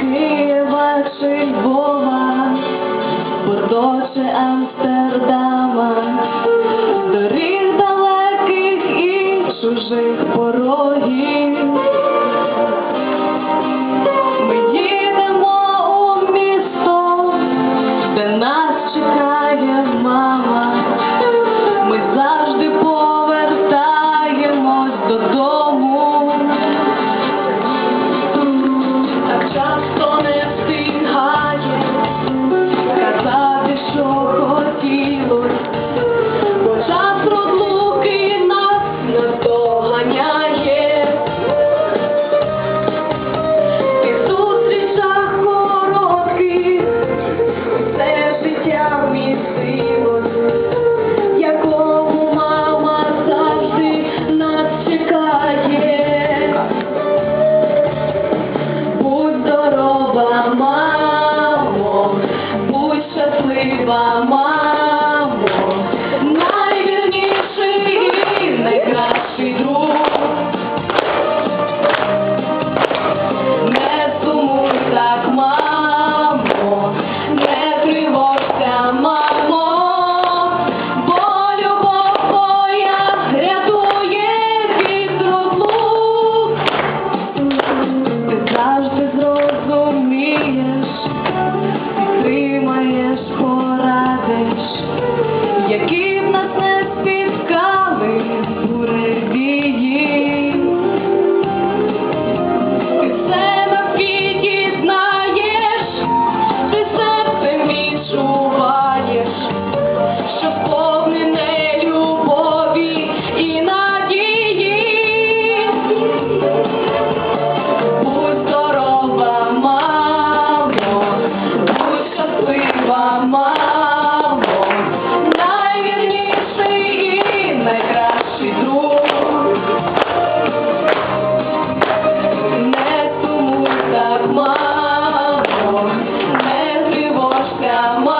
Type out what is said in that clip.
Києва чи Львова, Бордо чи Амстердама, доріг далеких і чужих порогів. Obama. Um,